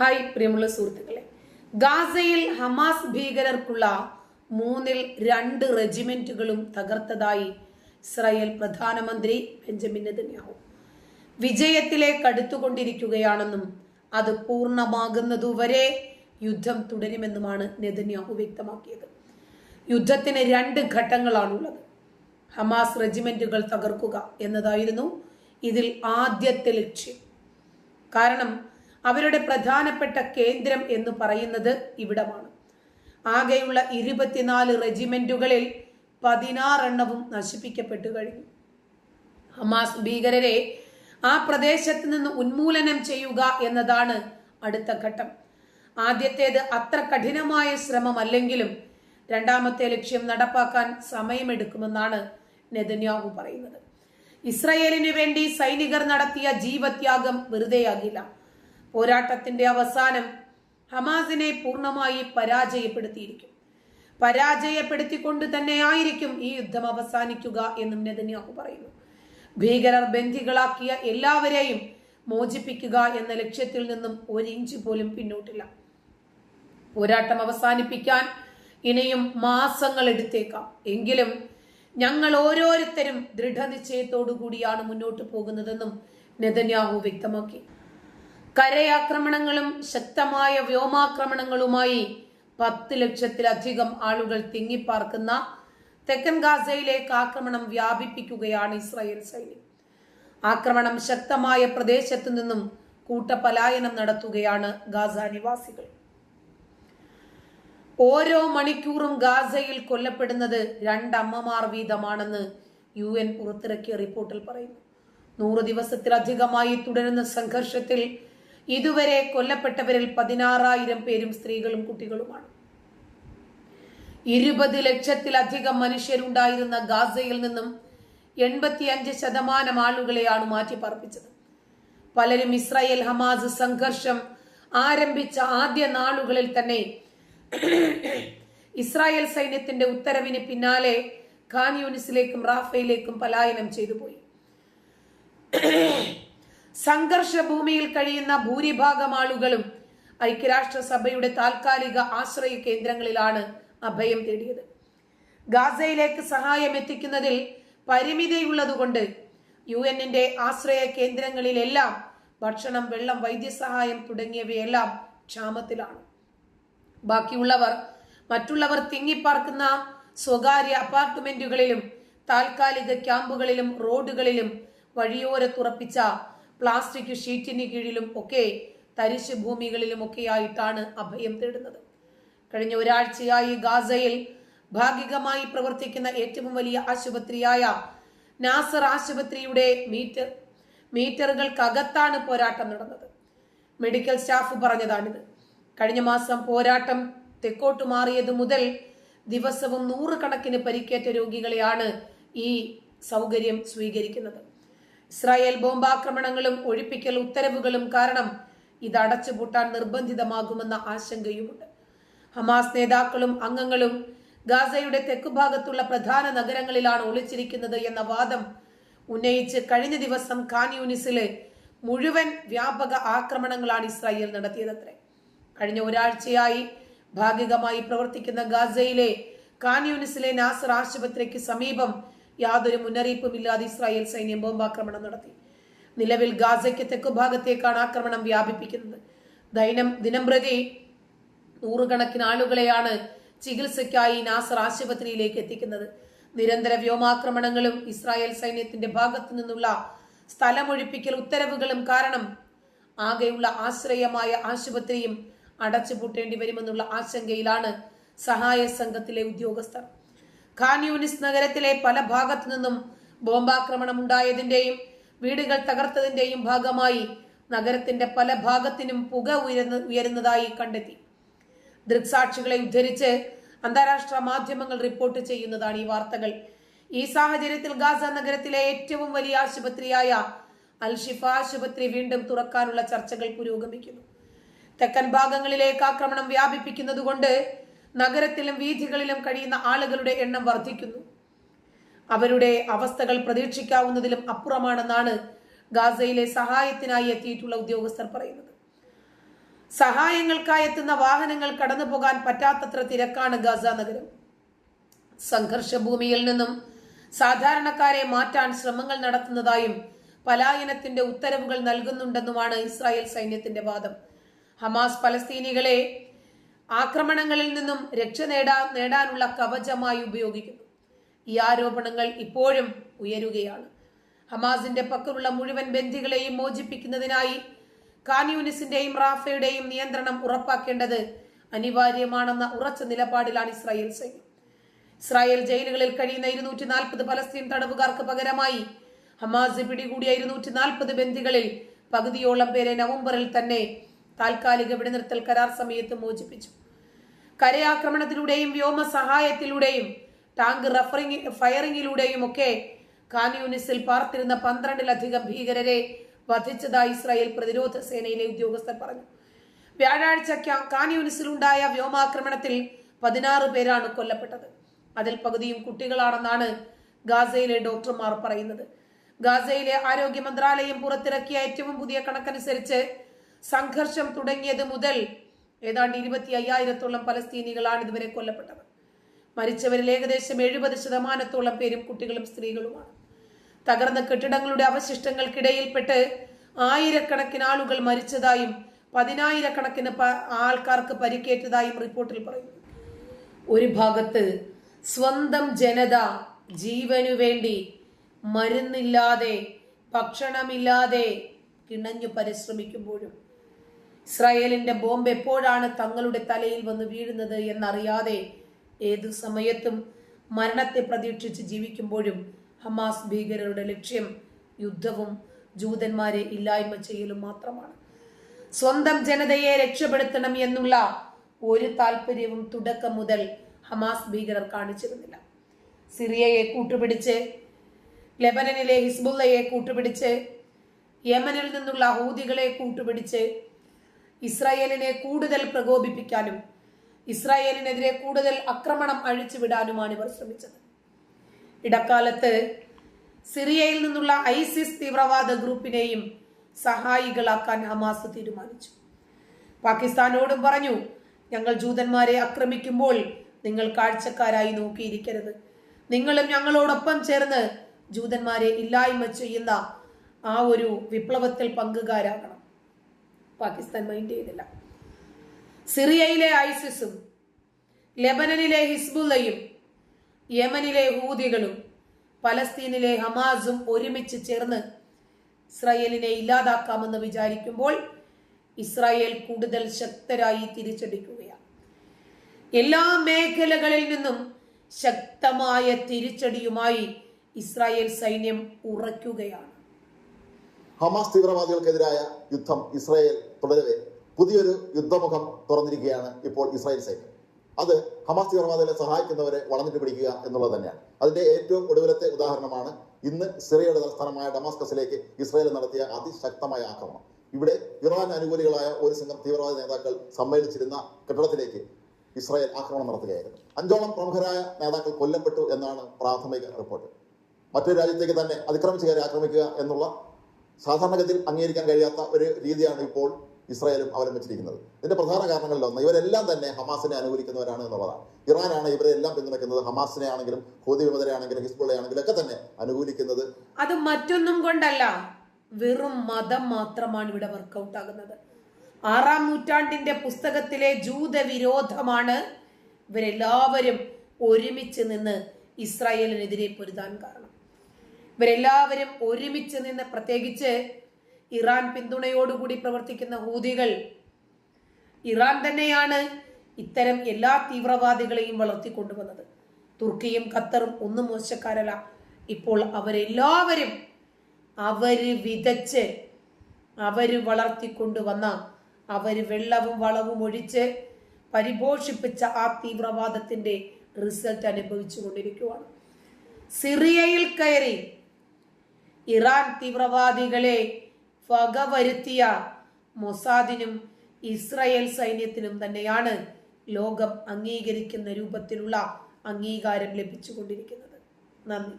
Hi പ്രിയമുള്ള സുഹൃത്തുക്കളെ. ഗാസയിൽ ഹമാസ് ഭീകരർക്കുള്ള മൂന്നിൽ രണ്ട് റെജിമെന്റുകളും തകർത്തതായി ഇസ്രായേൽ പ്രധാനമന്ത്രി ബെഞ്ചമിൻ നെതന്യാഹു. വിജയത്തിലേക്ക് അടുത്തുകൊണ്ടിരിക്കുകയാണെന്നും അത് പൂർണമാകുന്നതുവരെ യുദ്ധം തുടരുമെന്നുമാണ് നെതന്യാഹു വ്യക്തമാക്കിയത്. യുദ്ധത്തിന് രണ്ട് ഘട്ടങ്ങളാണുള്ളത്. ഹമാസ് റെജിമെന്റുകൾ തകർക്കുക എന്നതായിരുന്നു ഇതിൽ ആദ്യത്തെ ലക്ഷ്യം. കാരണം അവരുടെ പ്രധാനപ്പെട്ട കേന്ദ്രം എന്ന് പറയുന്നത് ഇവിടമാണ്. ആകെയുള്ള ഇരുപത്തിനാല് റെജിമെന്റുകളിൽ പതിനാറെണ്ണവും നശിപ്പിക്കപ്പെട്ടു കഴിഞ്ഞു. ഹമാസ് ഭീകരരെ ആ പ്രദേശത്ത് നിന്ന് ഉന്മൂലനം ചെയ്യുക എന്നതാണ് അടുത്ത ഘട്ടം. ആദ്യത്തേത് അത്ര കഠിനമായ ശ്രമമല്ലെങ്കിലും രണ്ടാമത്തെ ലക്ഷ്യം നടപ്പാക്കാൻ സമയമെടുക്കുമെന്നാണ് നെതന്യാഹു പറയുന്നത്. ഇസ്രയേലിന് വേണ്ടി സൈനികർ നടത്തിയ ജീവത്യാഗം വെറുതെയാകില്ല. പോരാട്ടത്തിന്റെ അവസാനം ഹമാസിനെ പൂർണമായി പരാജയപ്പെടുത്തിയിരിക്കും. പരാജയപ്പെടുത്തിക്കൊണ്ട് തന്നെയായിരിക്കും ഈ യുദ്ധം അവസാനിക്കുക എന്നും നെതന്യാഹു പറയുന്നു. ഭീകരർ ബന്ധികളാക്കിയ എല്ലാവരെയും മോചിപ്പിക്കുക എന്ന ലക്ഷ്യത്തിൽ നിന്നും ഒരു ഇഞ്ച് പോലും പിന്നോട്ടില്ല. പോരാട്ടം അവസാനിപ്പിക്കാൻ ഇനിയും മാസങ്ങൾ എടുത്തേക്കാം. എങ്കിലും ഞങ്ങൾ ഓരോരുത്തരും ദൃഢനിശ്ചയത്തോടു കൂടിയാണ് മുന്നോട്ട് പോകുന്നതെന്നും നെതന്യാഹു വ്യക്തമാക്കി. കരയാക്രമണങ്ങളും ശക്തമായ വ്യോമാക്രമണങ്ങളുമായി പത്ത് ലക്ഷത്തിലധികം ആളുകൾ തിങ്ങിപ്പാർക്കുന്ന തെക്കൻ ഗാസയിലേക്ക് ആക്രമണം വ്യാപിപ്പിക്കുകയാണ് ഇസ്രായേൽ സൈന്യം. ആക്രമണം ശക്തമായ പ്രദേശത്തു നിന്നും കൂട്ടപലായനം നടത്തുകയാണ് ഗാസ നിവാസികൾ. ഓരോ മണിക്കൂറും ഗാസയിൽ കൊല്ലപ്പെടുന്നത് രണ്ടമ്മമാർ വീതമാണെന്ന് യു എൻ പുറത്തിറക്കിയ റിപ്പോർട്ടിൽ പറയുന്നു. നൂറ് ദിവസത്തിലധികമായി തുടരുന്ന സംഘർഷത്തിൽ ഇതുവരെ കൊല്ലപ്പെട്ടവരിൽ പതിനാറായിരം പേരും സ്ത്രീകളും കുട്ടികളുമാണ്. ഇരുപത് ലക്ഷത്തിലധികം മനുഷ്യരുണ്ടായിരുന്ന ഗാസയിൽ നിന്നും എൺപത്തിയഞ്ച് ശതമാനം ആളുകളെയാണ് മാറ്റിപ്പാർപ്പിച്ചത്. പലരും ഇസ്രായേൽ ഹമാസ് സംഘർഷം ആരംഭിച്ച ആദ്യ നാളുകളിൽ തന്നെ ഇസ്രായേൽ സൈന്യത്തിന്റെ ഉത്തരവിന് പിന്നാലെ ഖാൻ യൂണിസിലേക്കും റാഫയിലേക്കും പലായനം ചെയ്തു പോയി സംഘർഷ ഭൂമിയിൽ കഴിയുന്ന ഭൂരിഭാഗം ആളുകളും ഐക്യരാഷ്ട്രസഭയുടെ താൽക്കാലിക ആശ്രയ കേന്ദ്രങ്ങളിലാണ് അഭയം തേടിയത്. ഗാസയിലേക്ക് സഹായം എത്തിക്കുന്നതിൽ പരിമിതിയുള്ളതുകൊണ്ട് യു എന്നിന്റെ ആശ്രയ കേന്ദ്രങ്ങളിലെല്ലാം ഭക്ഷണം വെള്ളം വൈദ്യസഹായം തുടങ്ങിയവയെല്ലാം ക്ഷാമത്തിലാണ്. ബാക്കിയുള്ളവർ മറ്റുള്ളവർ തിങ്ങിപ്പാർക്കുന്ന സ്വകാര്യ അപ്പാർട്ട്മെന്റുകളിലും താൽക്കാലിക ക്യാമ്പുകളിലും റോഡുകളിലും വഴിയോരത്തുറപ്പിച്ച പ്ലാസ്റ്റിക് ഷീറ്റിന് കീഴിലും ഒക്കെ തരിശ് ഭൂമികളിലും ഒക്കെയായിട്ടാണ് അഭയം തേടുന്നത്. കഴിഞ്ഞ ഒരാഴ്ചയായി ഗാസയിൽ ഭാഗികമായി പ്രവർത്തിക്കുന്ന ഏറ്റവും വലിയ ആശുപത്രിയായ നാസർ ആശുപത്രിയുടെ മീറ്റർ മീറ്ററുകൾക്കകത്താണ് പോരാട്ടം നടന്നത്. മെഡിക്കൽ സ്റ്റാഫ് പറഞ്ഞതാണിത്. കഴിഞ്ഞ മാസം പോരാട്ടം തെക്കോട്ട് മാറിയത് മുതൽ ദിവസവും നൂറുകണക്കിന് പരിക്കേറ്റ രോഗികളെയാണ് ഈ സൗകര്യം സ്വീകരിക്കുന്നത്. ഇസ്രായേൽ ബോംബാക്രമണങ്ങളും ഒഴിപ്പിക്കൽ ഉത്തരവുകളും കാരണം ഇത് അടച്ചുപൂട്ടാൻ നിർബന്ധിതമാകുമെന്ന ആശങ്കയുമുണ്ട്. ഹമാസ് നേതാക്കളും അംഗങ്ങളും ഗാസയുടെ തെക്കുഭാഗത്തുള്ള പ്രധാന നഗരങ്ങളിലാണ് ഒളിച്ചിരിക്കുന്നത് എന്ന വാദം ഉന്നയിച്ച് കഴിഞ്ഞ ദിവസം ഖാൻ യൂണിസിലെ മുഴുവൻ വ്യാപക ആക്രമണങ്ങളാണ് ഇസ്രായേൽ നടത്തിയതത്രേ. കഴിഞ്ഞ ഒരാഴ്ചയായി ഭാഗികമായി പ്രവർത്തിക്കുന്ന ഗാസയിലെ ഖാൻ യൂണിസിലെ നാസർ ആശുപത്രിക്ക് സമീപം യാതൊരു മുന്നറിയിപ്പുമില്ലാതെ ഇസ്രായേൽ സൈന്യം ബോംബാക്രമണം നടത്തി. നിലവിൽ ഗാസയ്ക്ക് തെക്കു ഭാഗത്തേക്കാണ് ആക്രമണം വ്യാപിപ്പിക്കുന്നത്. ദൈനം ദിനം പ്രതി നൂറുകണക്കിന് ആളുകളെയാണ് ചികിത്സയ്ക്കായി നാസർ ആശുപത്രിയിലേക്ക് എത്തിക്കുന്നത്. നിരന്തര വ്യോമാക്രമണങ്ങളും ഇസ്രായേൽ സൈന്യത്തിന്റെ ഭാഗത്തു നിന്നുള്ള സ്ഥലമൊഴിപ്പിക്കൽ ഉത്തരവുകളും കാരണം ആകെയുള്ള ആശ്രയമായ ആശുപത്രിയും അടച്ചുപൂട്ടേണ്ടി വരുമെന്നുള്ള ആശങ്കയിലാണ് സഹായ സംഘത്തിലെ ഉദ്യോഗസ്ഥർ. ഖാൻ നഗരത്തിലെ പല ഭാഗത്തു നിന്നും ബോംബാക്രമണം ഉണ്ടായതിന്റെയും വീടുകൾ തകർത്തതിന്റെയും ഭാഗമായി നഗരത്തിന്റെ പല ഭാഗത്തിനും പുക ഉയരുന്ന ഉയരുന്നതായി കണ്ടെത്തി. ദൃക്സാക്ഷികളെ ഉദ്ധരിച്ച് അന്താരാഷ്ട്ര മാധ്യമങ്ങൾ റിപ്പോർട്ട് ചെയ്യുന്നതാണ് ഈ വാർത്തകൾ. ഈ സാഹചര്യത്തിൽ ഗാസ നഗരത്തിലെ ഏറ്റവും വലിയ ആശുപത്രിയായ അൽഷിഫ ആശുപത്രി വീണ്ടും തുറക്കാനുള്ള ചർച്ചകൾ പുരോഗമിക്കുന്നു. തെക്കൻ ഭാഗങ്ങളിലേക്ക് ആക്രമണം വ്യാപിപ്പിക്കുന്നതുകൊണ്ട് നഗരത്തിലും വീഥികളിലും കഴിയുന്ന ആളുകളുടെ എണ്ണം വർദ്ധിക്കുന്നു. അവരുടെ അവസ്ഥകൾ പ്രതീക്ഷിക്കാവുന്നതിലും അപ്പുറമാണെന്നാണ് ഗാസയിലെ സഹായത്തിനായി എത്തിയിട്ടുള്ള ഉദ്യോഗസ്ഥർ പറയുന്നത്. സഹായങ്ങൾക്കായി എത്തുന്ന വാഹനങ്ങൾ കടന്നു പോകാൻ പറ്റാത്തത്ര തിരക്കാണ് ഗാസ നഗരം. സംഘർഷഭൂമിയിൽ നിന്നും സാധാരണക്കാരെ മാറ്റാൻ ശ്രമങ്ങൾ നടത്തുന്നതായും പലായനത്തിന്റെ ഉത്തരവുകൾ നൽകുന്നുണ്ടെന്നുമാണ് ഇസ്രായേൽ സൈന്യത്തിന്റെ വാദം. ഹമാസ് പലസ്തീനികളെ ആക്രമണങ്ങളിൽ നിന്നും രക്ഷ നേടാ നേടാനുള്ള കവചമായി ഉപയോഗിക്കുന്നു. ഈ ആരോപണങ്ങൾ ഇപ്പോഴും ഉയരുകയാണ്. ഹമാസിന്റെ പക്കലുള്ള മുഴുവൻ ബന്ധികളെയും മോചിപ്പിക്കുന്നതിനായി കാനിയൂനിസിന്റെയും റാഫയുടെയും നിയന്ത്രണം ഉറപ്പാക്കേണ്ടത് അനിവാര്യമാണെന്ന ഉറച്ച നിലപാടിലാണ് ഇസ്രായേൽ സൈന്യം. ഇസ്രായേൽ ജയിലുകളിൽ കഴിയുന്ന ഇരുന്നൂറ്റി നാൽപ്പത് പലസ്തീൻ തടവുകാർക്ക് പകരമായി ഹമാസ് പിടികൂടിയ ഇരുന്നൂറ്റി നാൽപ്പത് ബന്ദികളിൽ പകുതിയോളം പേരെ നവംബറിൽ തന്നെ താൽക്കാലിക വെടിനിർത്തൽ കരാർ സമയത്ത് മോചിപ്പിച്ചു. കരയാക്രമണത്തിലൂടെയും വ്യോമ സഹായത്തിലൂടെയും ടാങ്ക് റഫറിംഗ് ഫയറിംഗിലൂടെയും ഒക്കെ കാൻയൂനിസിൽ പാർത്തിരുന്ന പന്ത്രണ്ടിലധികം ഭീകരരെ വധിച്ചതായി ഇസ്രായേൽ പ്രതിരോധ സേനയിലെ ഉദ്യോഗസ്ഥർ പറഞ്ഞു. വ്യാഴാഴ്ച കാൻയൂനിസിലുണ്ടായ വ്യോമാക്രമണത്തിൽ പതിനാറ് പേരാണ് കൊല്ലപ്പെട്ടത്. അതിൽ പകുതിയും കുട്ടികളാണെന്നാണ് ഗാസയിലെ ഡോക്ടർമാർ പറയുന്നത്. ഗാസയിലെ ആരോഗ്യ മന്ത്രാലയം പുറത്തിറക്കിയ ഏറ്റവും പുതിയ കണക്കനുസരിച്ച് സംഘർഷം തുടങ്ങിയത് മുതൽ ഏതാണ്ട് ഇരുപത്തി അയ്യായിരത്തോളം പലസ്തീനികളാണ് ഇതുവരെ കൊല്ലപ്പെട്ടത്. മരിച്ചവരിൽ ഏകദേശം എഴുപത് ശതമാനത്തോളം പേരും കുട്ടികളും സ്ത്രീകളുമാണ്. തകർന്ന കെട്ടിടങ്ങളുടെ അവശിഷ്ടങ്ങൾക്കിടയിൽപ്പെട്ട് ആയിരക്കണക്കിന് ആളുകൾ മരിച്ചതായും പതിനായിരക്കണക്കിന് ആൾക്കാർക്ക് പരിക്കേറ്റതായും റിപ്പോർട്ടിൽ പറയുന്നു. ഒരു ഭാഗത്ത് സ്വന്തം ജനത ജീവനു വേണ്ടി മരുന്നില്ലാതെ ഭക്ഷണമില്ലാതെ കിണഞ്ഞു പരിശ്രമിക്കുമ്പോഴും ഇസ്രായേലിന്റെ ബോംബ് എപ്പോഴാണ് തങ്ങളുടെ തലയിൽ വന്ന് വീഴുന്നത് എന്നറിയാതെ ഏതു സമയത്തും മരണത്തെ പ്രതീക്ഷിച്ച് ജീവിക്കുമ്പോഴും ഹമാസ് ഭീകരരുടെ ലക്ഷ്യം യുദ്ധവും ജൂതന്മാരെ ഇല്ലായ്മ ചെയ്യലും മാത്രമാണ്. സ്വന്തം ജനതയെ രക്ഷപ്പെടുത്തണം എന്നുള്ള ഒരു താല്പര്യവും തുടക്കം മുതൽ ഹമാസ് ഭീകരർ കാണിച്ചിരുന്നില്ല. സിറിയയെ കൂട്ടുപിടിച്ച് ലെബനനിലെ ഹിസ്ബുള്ളയെ കൂട്ടുപിടിച്ച് യമനിൽ നിന്നുള്ള ഹൂതികളെ കൂട്ടുപിടിച്ച് ഇസ്രായേലിനെ കൂടുതൽ പ്രകോപിപ്പിക്കാനും ഇസ്രായേലിനെതിരെ കൂടുതൽ ആക്രമണം അഴിച്ചുവിടാനുമാണ് ഇവർ ശ്രമിച്ചത്. ഇടക്കാലത്ത് സിറിയയിൽ നിന്നുള്ള ഐസിസ് തീവ്രവാദ ഗ്രൂപ്പിനെയും സഹായികളാക്കാൻ ഹമാസ് തീരുമാനിച്ചു. പാകിസ്ഥാനോടും പറഞ്ഞു ഞങ്ങൾ ജൂതന്മാരെ ആക്രമിക്കുമ്പോൾ നിങ്ങൾ കാഴ്ചക്കാരായി നോക്കിയിരിക്കരുത്. നിങ്ങളും ഞങ്ങളോടൊപ്പം ചേർന്ന് ജൂതന്മാരെ ഇല്ലായ്മ ചെയ്യുന്ന ആ ഒരു വിപ്ലവത്തിൽ പങ്കുകാരാകണം. പാകിസ്ഥാൻ മൈൻഡ് ചെയ്തില്ല സിറിയയിലെ ഐസിസും ലെബനനിലെ ഹിസ്ബുല്ലയും യമനിലെ ഹൂതികളും പലസ്തീനിലെ ഹമാസും ഒരുമിച്ച് ചേർന്ന് ഇസ്രായേലിനെ ഇല്ലാതാക്കാമെന്ന് വിചാരിക്കുമ്പോൾ ഇസ്രായേൽ കൂടുതൽ ശക്തരായി തിരിച്ചടിക്കുകയാണ്. എല്ലാ മേഖലകളിൽ നിന്നും ശക്തമായ തിരിച്ചടിയുമായി ഇസ്രായേൽ സൈന്യം ഉറയ്ക്കുകയാണ്. ഹമാസ് തീവ്രവാദികൾക്കെതിരായ യുദ്ധം ഇസ്രായേൽ തുടരവെ പുതിയൊരു യുദ്ധമുഖം തുറന്നിരിക്കുകയാണ് ഇപ്പോൾ ഇസ്രായേൽ സൈന്യം. അത് ഹമാസ് തീവ്രവാദികളെ സഹായിക്കുന്നവരെ വളഞ്ഞിട്ട് പിടിക്കുക എന്നുള്ളത് തന്നെയാണ്. അതിന്റെ ഏറ്റവും ഒടുവിലത്തെ ഉദാഹരണമാണ് ഇന്ന് സിറിയയുടെ തലസ്ഥാനമായ ഡമാസ്കസിലേക്ക് ഇസ്രായേൽ നടത്തിയ അതിശക്തമായ ആക്രമണം. ഇവിടെ ഇറാൻ അനുകൂലികളായ ഒരു സംഘം തീവ്രവാദ നേതാക്കൾ സമ്മേളിച്ചിരുന്ന കെട്ടിടത്തിലേക്ക് ഇസ്രായേൽ ആക്രമണം നടത്തുകയായിരുന്നു. അഞ്ചോളം പ്രമുഖരായ നേതാക്കൾ കൊല്ലപ്പെട്ടു എന്നാണ് പ്രാഥമിക റിപ്പോർട്ട്. മറ്റൊരു രാജ്യത്തേക്ക് തന്നെ അതിക്രമിച്ച് കയറി ആക്രമിക്കുക എന്നുള്ള സാധാരണഗതിയിൽ അംഗീകരിക്കാൻ കഴിയാത്ത ഒരു രീതിയാണ് ഇപ്പോൾ ഇസ്രായേലും അവലംബിച്ചിരിക്കുന്നത്. ഇതിന്റെ പ്രധാന കാരണങ്ങളിലൊന്ന് ഇവരെല്ലാം തന്നെ ഹമാസിനെ അനുകൂലിക്കുന്നവരാണ് എന്നുള്ളതാണ്. ഇറാനാണ് ഇവരെ എല്ലാം പിന്തുണയ്ക്കുന്നത്. ഹമാസിനെ ആണെങ്കിലും ഹൂതി വിമതരെ ആണെങ്കിലും ഹിസ്ബുള്ളെ ആണെങ്കിലും ഒക്കെ തന്നെ അനുകൂലിക്കുന്നത്. അത് മറ്റൊന്നും കൊണ്ടല്ല വെറും മതം മാത്രമാണ് ഇവിടെ വർക്കൗട്ട് ആകുന്നത്. ആറാം നൂറ്റാണ്ടിന്റെ പുസ്തകത്തിലെ ജൂത വിരോധമാണ് ഇവരെല്ലാവരും ഒരുമിച്ച് നിന്ന് ഇസ്രായേലിനെതിരെ പൊരുതാൻ കാരണം. ഇവരെല്ലാവരും ഒരുമിച്ച് നിന്ന് പ്രത്യേകിച്ച് ഇറാൻ പിന്തുണയോടുകൂടി പ്രവർത്തിക്കുന്ന ഹൂതികൾ. ഇറാൻ തന്നെയാണ് ഇത്തരം എല്ലാ തീവ്രവാദികളെയും വളർത്തിക്കൊണ്ടുവന്നത്. തുർക്കിയും ഖത്തറും ഒന്നും മോശക്കാരല്ല. ഇപ്പോൾ അവരെല്ലാവരും അവർ വിതച്ച് അവർ വളർത്തിക്കൊണ്ടുവന്ന അവർ വെള്ളവും വളവും ഒഴിച്ച് പരിപോഷിപ്പിച്ച ആ തീവ്രവാദത്തിന്റെ റിസൾട്ട് അനുഭവിച്ചു കൊണ്ടിരിക്കുകയാണ് സിറിയയിൽ കയറി ഇറാൻ തീവ്രവാദികളെ വകവരുത്തിയ മൊസാദിനും ഇസ്രായേൽ സൈന്യത്തിനും തന്നെയാണ് ലോകം അംഗീകരിക്കുന്ന രൂപത്തിലുള്ള അംഗീകാരം ലഭിച്ചുകൊണ്ടിരിക്കുന്നത്. നന്ദി.